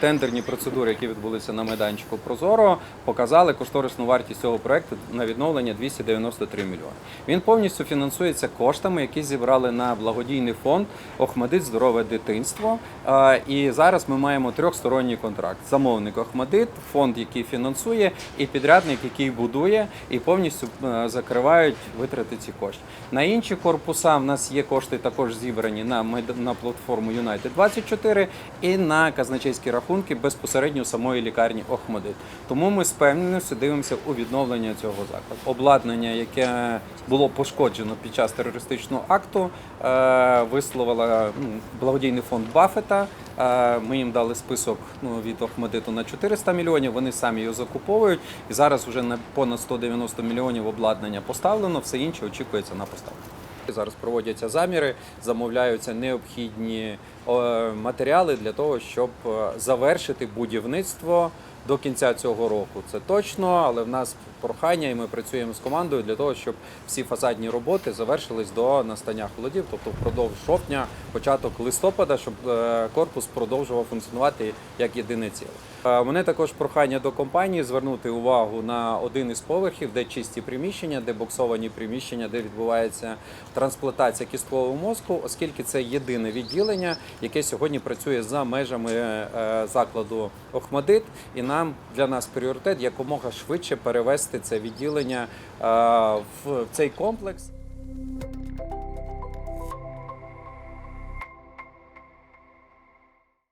Тендерні процедури, які відбулися на майданчику Прозоро, показали кошторисну вартість цього проекту на відновлення 293 мільйони. Він повністю фінансується коштами, які зібрали на благодійний фонд Охмадит Здорове дитинство. І зараз ми маємо трьохсторонній контракт: замовник Охмадит, фонд, який фінансує, і підрядник, який будує, і повністю е, закривають витрати ці кошти. На інші корпуса в нас є кошти також зібрані на на платформу United 24 і на казначейські рахунки безпосередньо самої лікарні Охмадит. Тому ми з певністю дивимося у відновлення цього закладу. Обладнання, яке було пошкоджено під час терористичного акту, е, висловила ну, благодійний фонд Баффета. Е, Ми їм дали список ну, від Охмадиту на 400 мільйонів. Вони самі його закуповують. І зараз вже на понад 190 мільйонів обладнання поставлено. Все інше очікується на поставку. Зараз проводяться заміри, замовляються необхідні матеріали для того, щоб е, завершити будівництво до кінця цього року. Це точно, але в нас прохання, і ми працюємо з командою для того, щоб всі фасадні роботи завершились до настання холодів, тобто впродовж жовтня, початок листопада, щоб е, корпус продовжував функціонувати як єдине ціле. Е, мене також прохання до компанії звернути увагу на один із поверхів, де чисті приміщення, де боксовані приміщення, де відбувається трансплантація кісткового мозку, оскільки це єдине відділення, яке сьогодні працює за межами е, закладу Охмадит, і нам для нас пріоритет якомога швидше перевести це відділення е, в цей комплекс.